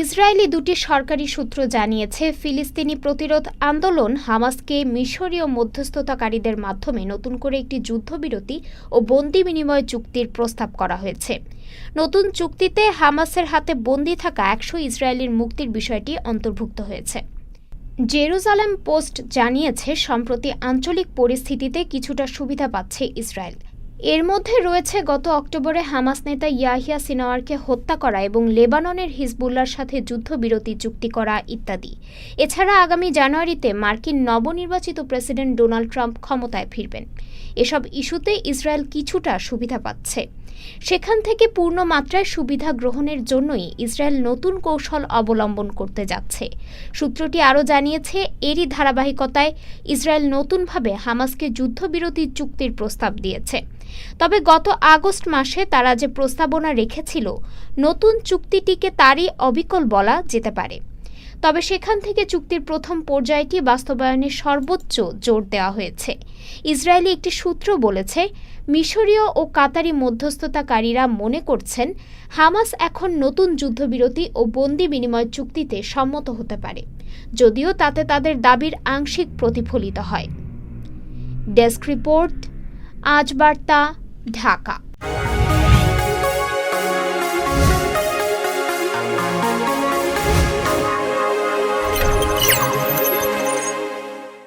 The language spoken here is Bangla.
ইসরায়েলি দুটি সরকারি সূত্র জানিয়েছে, ফিলিস্তিনি প্রতিরোধ আন্দোলন হামাসকে মিশরীয় মধ্যস্থতাকারীদের মাধ্যমে নতুন করে একটি যুদ্ধবিরতি ও বন্দি বিনিময় চুক্তির প্রস্তাব করা হয়েছে। নতুন চুক্তিতে হামাসের হাতে বন্দি থাকা একশো ইসরায়েলির মুক্তির বিষয়টি অন্তর্ভুক্ত হয়েছে। জেরুজালেম পোস্ট জানিয়েছে, সম্প্রতি আঞ্চলিক পরিস্থিতিতে কিছুটা সুবিধা পাচ্ছে ইসরায়েল। এর মধ্যে রয়েছে গত অক্টোবরে হামাস নেতা ইয়াহিয়া সিনাওয়ারকে হত্যা করা এবং লেবাননের হিজবুল্লার সাথে যুদ্ধবিরতি, চুক্তি করা ইত্যাদি। এছাড়া আগামী জানুয়ারিতে মার্কিন নবনির্বাচিত প্রেসিডেন্ট ডোনাল্ড ট্রাম্প ক্ষমতায় ফিরবেন। এসব ইস্যুতে ইসরায়েল কিছুটা সুবিধা পাচ্ছে। সেখান থেকে পূর্ণ মাত্রায় সুবিধা গ্রহণের জন্যই ইসরায়েল নতুন কৌশল অবলম্বন করতে যাচ্ছে। সূত্রটি আরও জানিয়েছে, এরই ধারাবাহিকতায় ইসরায়েল নতুনভাবে হামাসকে যুদ্ধবিরতি চুক্তির প্রস্তাব দিয়েছে। তবে গত আগস্ট মাসে তারা যে প্রস্তাবনা রেখেছিল, নতুন চুক্তিটিকে তারই অবিকল বলা যেতে পারে। তবে সেখান থেকে চুক্তির প্রথম পর্যায়টি বাস্তবায়নে সর্বোচ্চ জোর দেওয়া হয়েছে। ইসরায়েলি একটি সূত্র বলেছে, মিশরীয় ও কাতারি মধ্যস্থতাকারীরা মনে করছেন, হামাস এখন নতুন যুদ্ধবিরতি ও বন্দি বিনিময় চুক্তিতে সম্মত হতে পারে, যদিও তাতে তাদের দাবির আংশিক প্রতিফলিত হয়। ডেস্ক রিপোর্ট আজ বার্তা ঢাকা।